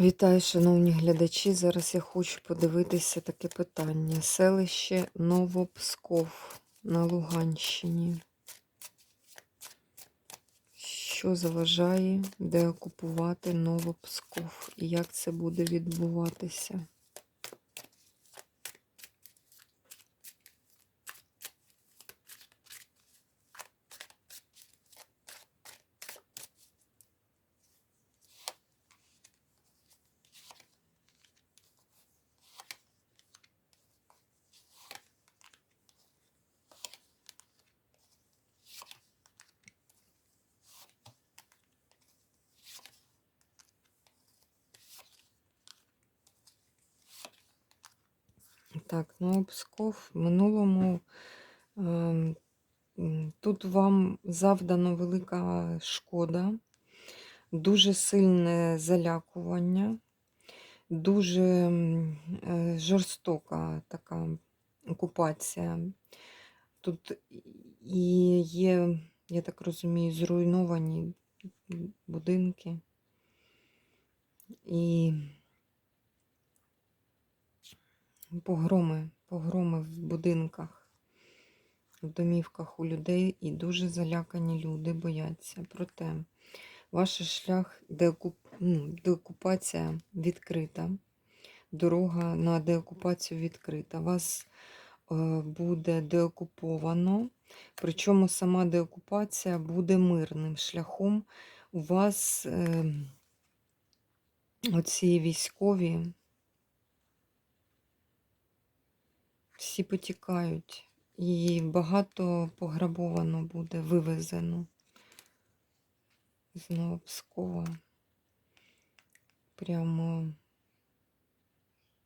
Вітаю, шановні глядачі. Зараз я хочу подивитися таке питання. Селище Новопсков на Луганщині. Що заважає деокупувати Новопсков і як це буде відбуватися? Так, ну Псков в минулому м, тут вам завдано велика шкода, дуже сильне залякування, дуже е, жорстока така окупація. Тут і є, я так розумію, зруйновані будинки. І погроми, погроми в будинках, в домівках у людей, і дуже залякані люди бояться. Проте ваш шлях деокуп... ну, деокупація відкрита, дорога на деокупацію відкрита. Вас е, буде деокуповано, причому сама деокупація буде мирним шляхом. У вас е, оці військові. Всі потікають, і багато пограбовано буде, вивезено з Новопскова. Прямо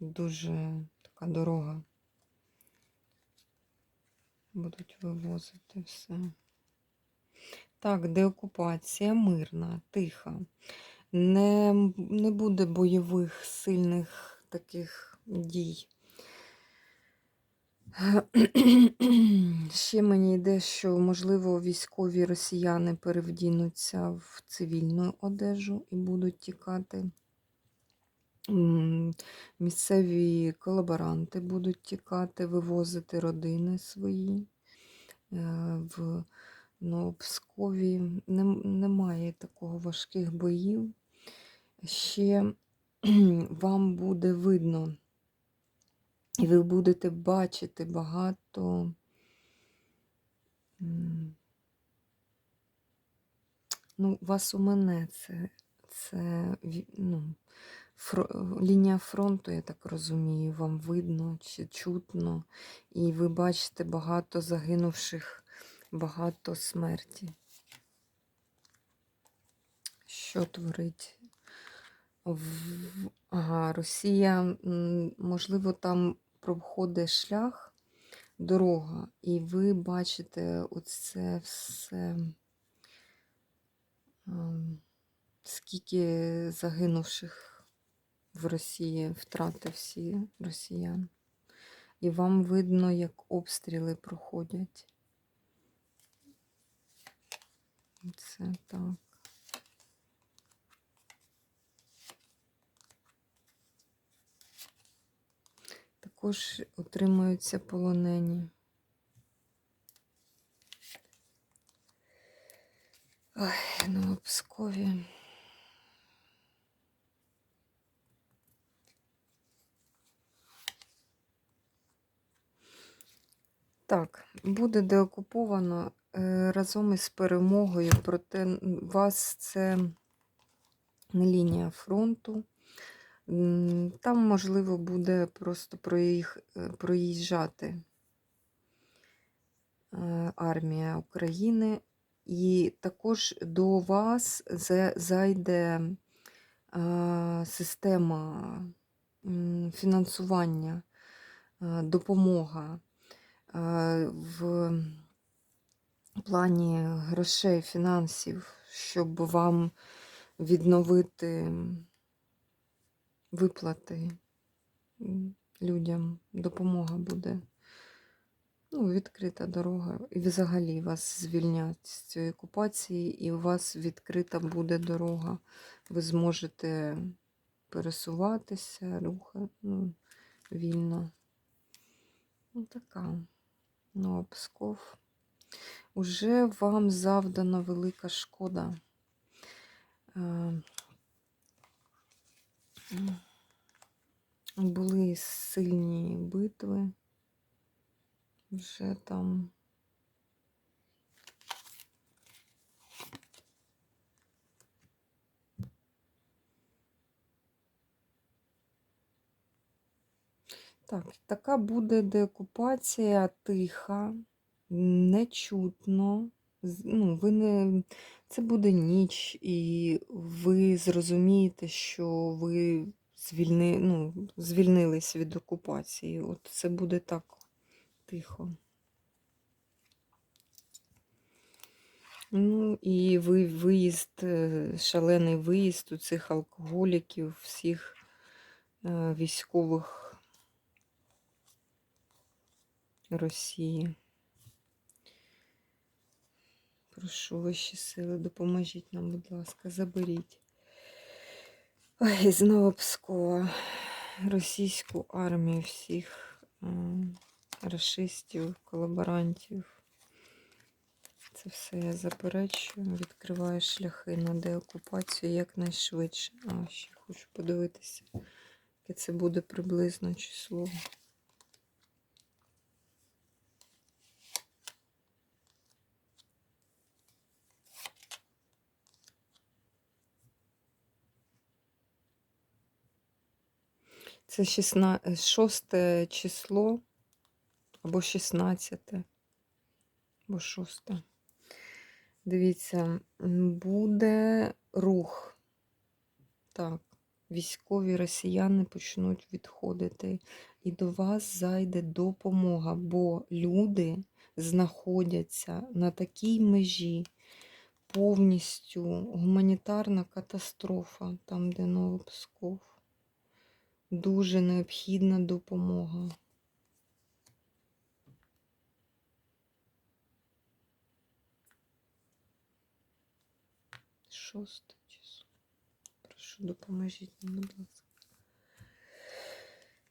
дуже така дорога. Будуть вивозити все. Так, деокупація мирна, тиха. Не, не буде бойових сильних таких дій. Ще мені йде, що, можливо, військові росіяни перевдінуться в цивільну одежу і будуть тікати. Місцеві колаборанти будуть тікати, вивозити родини свої. Е, в Новопскові немає такого важких боїв. Ще вам буде видно. І ви будете бачити багато ну, вас у мене це, це ну, фро, лінія фронту, я так розумію, вам видно чи чутно, і ви бачите багато загинувших, багато смерті. Що творить? Ага, Росія, можливо, там проходить шлях, дорога, і ви бачите оце все, ем, скільки загинувших в Росії, втрати всі росіян. І вам видно, як обстріли проходять. Це так. Також отримуються полонені. Ой, ну, Пскові. Так, буде деокуповано е, разом із перемогою, проте вас це не лінія фронту. Там, можливо, буде просто е, проїжджати е, армія України, і також до вас зайде система фінансування, допомога в плані грошей, фінансів, щоб вам відновити виплати людям, допомога буде. Ну, відкрита дорога. І взагалі вас звільнять з цієї окупації, і у вас відкрита буде дорога. Ви зможете пересуватися, руха, ну, вільно. Ну, така. Ну, Псков. Уже вам завдана велика шкода. Були сильні битви. Вже там. Так, така буде деокупація тиха, нечутно. Ну, ви не... Це буде ніч, і ви зрозумієте, що ви звільни... ну, звільнились від окупації. От це буде так тихо. Ну, і ви виїзд, е, шалений виїзд у цих алкоголіків, всіх е, військових Росії. Прошу вищі сили, допоможіть нам, будь ласка, заберіть. Ой, знову Пскова. Російську армію всіх расистів, колаборантів. Це все я заперечую. Відкриваю шляхи на деокупацію якнайшвидше. А, ще хочу подивитися, яке це буде приблизно число. Це 16, 6 число або 16, або 6. Дивіться, буде рух. Так, військові росіяни почнуть відходити, і до вас зайде допомога, бо люди знаходяться на такій межі, повністю гуманітарна катастрофа, там, де Новопсков. Дуже необхідна допомога. Шосте число. Прошу, допоможіть мені, будь ласка.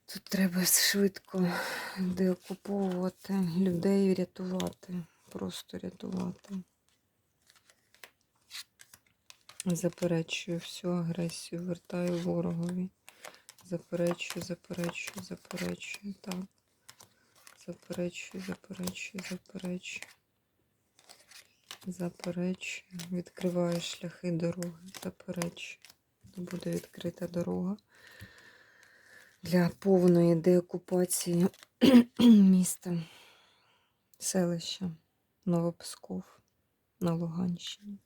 Тут треба швидко деокуповувати людей, рятувати, просто рятувати. Заперечую всю агресію, вертаю ворогові. Заперечую, заперечую, заперечую. Так. Заперечую, заперечую, заперечую. Заперечую. Відкриваю шляхи дороги. Заперечую. Буде відкрита дорога для повної деокупації міста, селища Новопсков на Луганщині.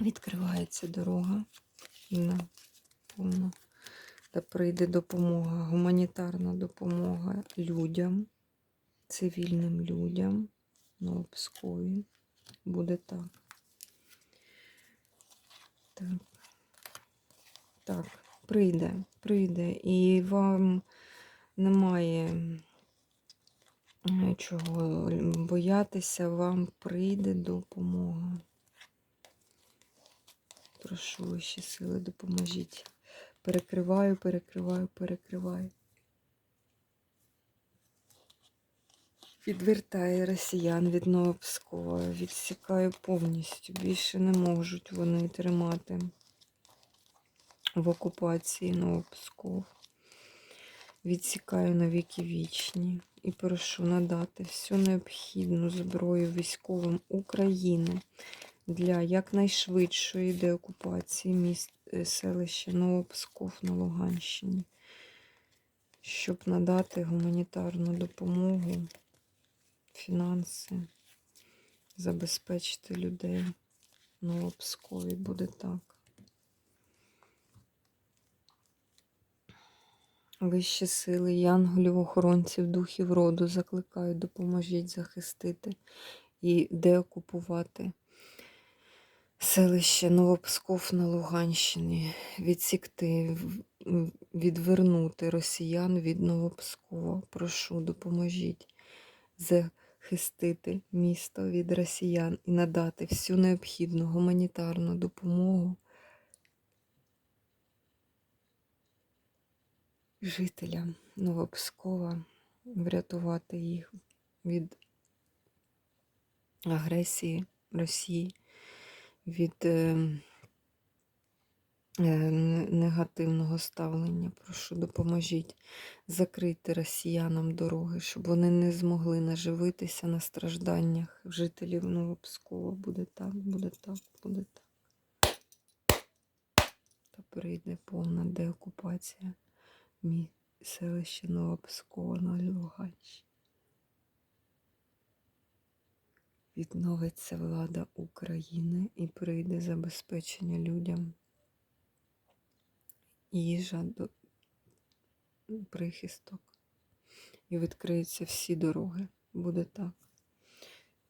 Відкривається дорога на повну та прийде допомога, гуманітарна допомога людям, цивільним людям на Обскові. Буде так. Так. Так, прийде, прийде. І вам немає е, чого боятися, вам прийде допомога. Прошу вищі сили, допоможіть. Перекриваю, перекриваю, перекриваю. Відвертаю росіян від Новопскова, відсікаю повністю. Більше не можуть вони тримати в окупації Новопсков. Відсікаю на віки вічні і прошу надати всю необхідну зброю військовим України для якнайшвидшої деокупації міст е, селища Новопсков на Луганщині, щоб надати гуманітарну допомогу, фінанси, забезпечити людей Новопскові. Буде так. Вищі сили, янголів, охоронців, духів роду закликають, допоможіть захистити і деокупувати селище Новопсков на Луганщині, відсікти, відвернути росіян від Новопскова. Прошу, допоможіть захистити місто від росіян і надати всю необхідну гуманітарну допомогу жителям Новопскова, врятувати їх від агресії Росії, від е, е, не- негативного ставлення. Прошу, допоможіть закрити росіянам дороги, щоб вони не змогли наживитися на стражданнях жителів Новопскова. Буде так, буде так, буде так. Та прийде повна деокупація мі селища Новопскова на Луганщині. Відновиться влада України і прийде забезпечення людям. Їжа до прихисток. І відкриються всі дороги. Буде так.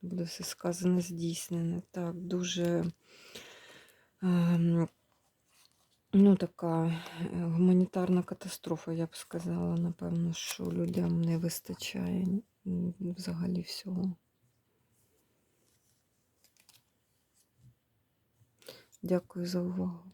Буде все сказане, здійснене. Так, дуже ем, ну, така е, гуманітарна катастрофа, я б сказала. Напевно, що людям не вистачає взагалі всього. Дякую за увагу.